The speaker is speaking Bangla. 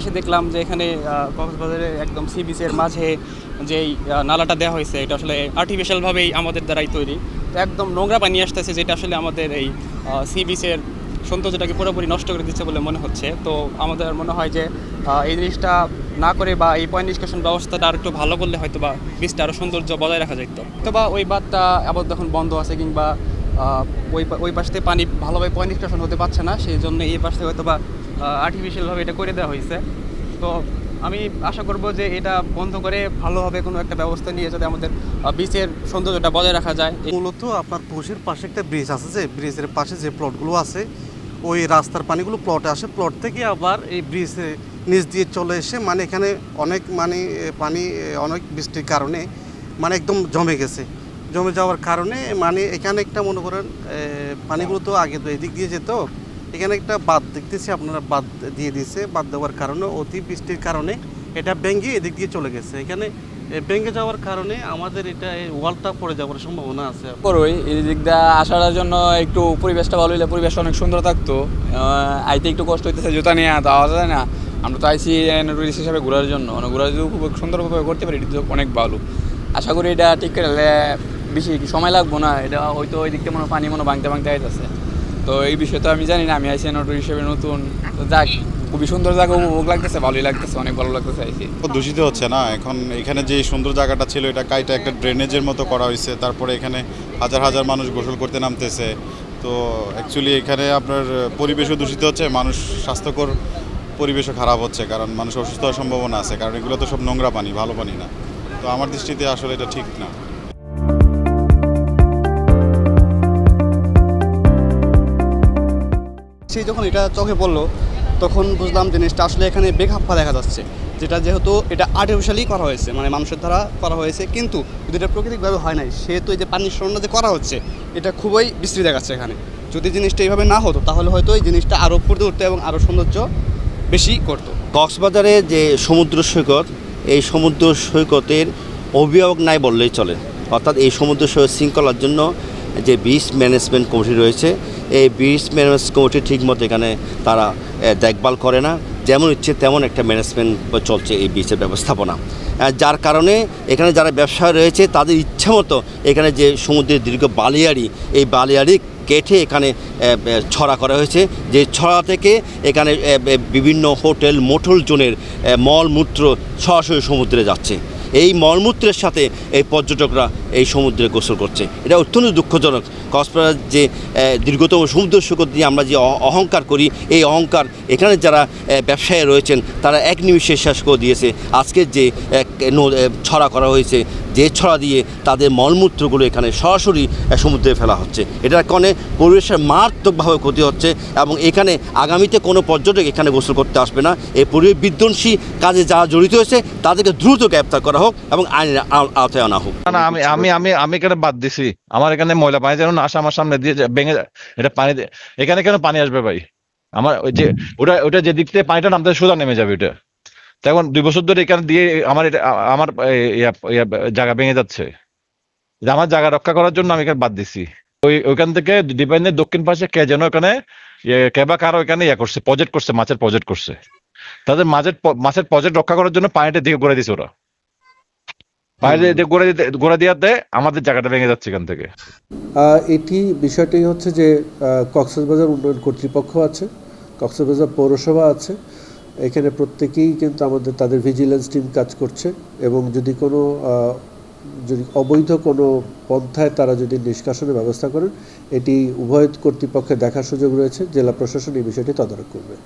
এসে দেখলাম যে এখানে কক্সবাজারে একদম সি বিচের মাঝে যেই নালাটা দেওয়া হয়েছে, এটা আসলে আর্টিফিশিয়ালভাবেই আমাদের দ্বারাই তৈরি। তো একদম নোংরা পানি আসতেছে, যেটা আসলে আমাদের এই সি বিচের সৌন্দর্যটাকে পুরোপুরি নষ্ট করে দিচ্ছে বলে মনে হচ্ছে। তো আমাদের মনে হয় যে এই জিনিসটা না করে বা এই পয়েন্ট নিষ্কাশন ব্যবস্থাটা আর একটু ভালো করলে হয়তো বা বীজটা আরও সৌন্দর্য বজায় রাখা যেত। তো বা ওই বাদটা আবার যখন বন্ধ আছে কিংবা ওই ওই পাশ থেকে পানি ভালোভাবে পয়েন্ট নিষ্কাশন হতে পারছে না, সেই জন্য এই পাশ হয়তো বা আর্টিফিশিয়ালভাবে এটা করে দেওয়া হয়েছে। তো আমি আশা করব যে এটা বন্ধ করে ভালোভাবে কোনো একটা ব্যবস্থা নিয়ে যাতে আমাদের বিচের সৌন্দর্যটা বজায় রাখা যায়। মূলত আপনার পৌষের পাশে একটা ব্রিজ আছে যে ব্রিজের পাশে যে প্লটগুলো আছে, ওই রাস্তার পানিগুলো প্লটে আসে। প্লট থেকে আবার এই ব্রিজে নিচ দিয়ে চলে এসে মানে এখানে অনেক মানে পানি অনেক বৃষ্টির কারণে মানে একদম জমে গেছে। জমে যাওয়ার কারণে মানে এখানে একটা মনে করেন পানিগুলো তো আগে তো এদিক দিয়ে যেত এখানে একটা বাদ দেখতেছি, আপনারা বাদ দিয়ে দিয়েছে বাদ দেওয়ার কারণে অতি বৃষ্টির কারণে এটা ভেঙে এদিক দিয়ে চলে গেছে। এখানে ভেঙে যাওয়ার কারণে আমাদের এটা এই ওয়ালটা পড়ে যাওয়ার সম্ভাবনা আছে করোই এই দিক দিয়ে আসার জন্য একটু পরিবেশটা ভালো হইলে পরিবেশটা অনেক সুন্দর থাকতো। আইতে একটু কষ্ট হইতেছে, জুতা নিয়ে তো আওয়া যায় না। আমরা তো আইসি টুরিস্ট হিসাবে ঘোরার জন্য। মানে ঘোরা যদি খুব সুন্দরভাবে করতে পারি, এটা অনেক ভালো। আশা করি এটা ঠিক করে বেশি সময় লাগবো না, এটা হয়তো ওই দিক থেকে মনে পানি মনে ভাঙতে ভাঙতে আইতেছে। তো এই বিষয়ে আমি জানি না, আমি আইসি টুরিস্ট হিসেবে নতুন। যাক, খুবই সুন্দর জায়গা উপভোগ লাগতেছে, ভালোই লাগতেছে, অনেক ভালো লাগতেছে আইসি দূষিত হচ্ছে না? এখন এখানে যে সুন্দর জায়গাটা ছিল, এটা কাইটা একটা ড্রেনেজের মতো করা হয়েছে। তারপরে এখানে হাজার হাজার মানুষ গোসল করতে নামতেছে। তো অ্যাকচুয়ালি এখানে আপনার, পরিবেশও দূষিত হচ্ছে, মানুষ স্বাস্থ্যকর পরিবেশও খারাপ হচ্ছে, কারণ মানুষ অসুস্থ হওয়ার সম্ভাবনা আছে। কারণ এগুলো তো সব নোংরা পানি, ভালো পানি না। তো আমার দৃষ্টিতে আসলে এটা ঠিক না। সেই যখন এটা চোখে পড়ল, তখন বুঝলাম জিনিসটা আসলে এখানে বেখাপ্পা দেখা যাচ্ছে। যেটা যেহেতু এটা আর্টিফিশিয়ালি করা হয়েছে মানে মানুষের দ্বারা করা হয়েছে, কিন্তু যদি এটা প্রাকৃতিকভাবে হয় নাই, সেহেতু এই যে পানির সরঞ্জাম যে করা হচ্ছে, এটা খুবই বিশ্রী দেখাচ্ছে এখানে। যদি জিনিসটা এইভাবে না হতো, তাহলে হয়তো এই জিনিসটা আরও ফুটে উঠতো এবং আরও সৌন্দর্য বেশি করতো। কক্সবাজারে যে সমুদ্র সৈকত, এই সমুদ্র সৈকতের অভিভাবক নাই বললেই চলে। অর্থাৎ এই সমুদ্র সৈকত শৃঙ্খলার জন্য যে বিচ ম্যানেজমেন্ট কমিটি রয়েছে, এই বিচ ম্যানেজমেন্ট কমিটি ঠিকমতো এখানে তারা দেখভাল করে না। যেমন ইচ্ছে তেমন একটা ম্যানেজমেন্ট চলছে এই বিচের ব্যবস্থাপনা। যার কারণে এখানে যারা ব্যবসা রয়েছে, তাদের ইচ্ছা মতো এখানে যে সমুদ্রের দীর্ঘ বালিয়াড়ি, এই বালিয়াড়ি কেটে এখানে ছড়া করা হয়েছে। যে ছড়া থেকে এখানে বিভিন্ন হোটেল মোটল জোনের মলমূত্র সরাসরি সমুদ্রে যাচ্ছে। এই মলমূত্রের সাথে এই পর্যটকরা এই সমুদ্রে গোসল করছে। এটা অত্যন্ত দুঃখজনক। কক্সবাজার যে দীর্ঘতম সমুদ্র সৈকত দিয়ে আমরা যে অহংকার করি, এই অহংকার এখানে যারা ব্যবসায়ী রয়েছেন, তারা এক নিমিষে শেষ করে দিয়েছে। আজকের যে ছড়া করা হয়েছে যে ছড়া দিয়ে তাদের মলমূত্রগুলো এখানে সরাসরি সমুদ্রে ফেলা হচ্ছে। এটার কারণে পরিবেশের মারাত্মকভাবে ক্ষতি হচ্ছে এবং এখানে আগামীতে কোনো পর্যটক এখানে গোসল করতে আসবে না। এই পরিবেশ বিধ্বংসী কাজে যারা জড়িত হয়েছে, তাদেরকে দ্রুত গ্রেপ্তার করা হোক এবং আইনের আওতায় আনা হোক। না আমি আমি আমি আমি এখানে বাদ দিছি। আমার এখানে ময়লা পানি যেন আসে, আমার সামনে দিয়ে ভেঙে এটা পানি এখানে কেন পানি আসবে ভাই? আমার ওই যে ওটা ওটা যে দিক থেকে পানিটা নামতে সোজা নেমে যাবে ওটা তো এখন দুই বছর ধরে এখানে দিয়ে আমার এটা আমার জায়গা ভেঙে যাচ্ছে। যে আমার জায়গা রক্ষা করার জন্য আমি এখানে বাদ দিছি। ওই ওইখান থেকে ডিপেন্ডের দক্ষিণ পাশে কে যেন ওখানে ইয়ে, কে বা কারও এখানে ইয়া করছে প্রজেক্ট করছে মাছের প্রজেক্ট করছে। তাদের মাছের মাছের প্রজেক্ট রক্ষা করার জন্য পানিটা দিকে করে দিছে ওরা। গড়ে গড়ে দেওয়াতে আমাদের জায়গাটা ভেঙে যাচ্ছে এখান থেকে। এটি বিষয়টি হচ্ছে যে কক্সবাজার উন্নয়ন কর্তৃপক্ষ আছে কক্সবাজার পৌরসভা আছে। এখানে প্রত্যেকেই কিন্তু আমাদের, তাদের ভিজিলেন্স টিম কাজ করছে এবং যদি কোনো যদি অবৈধ কোনো পন্থায় তারা যদি নিষ্কাশনের ব্যবস্থা করেন, এটি উভয় কর্তৃপক্ষের দেখার সুযোগ রয়েছে। জেলা প্রশাসন এই বিষয়টি তদারক করবে।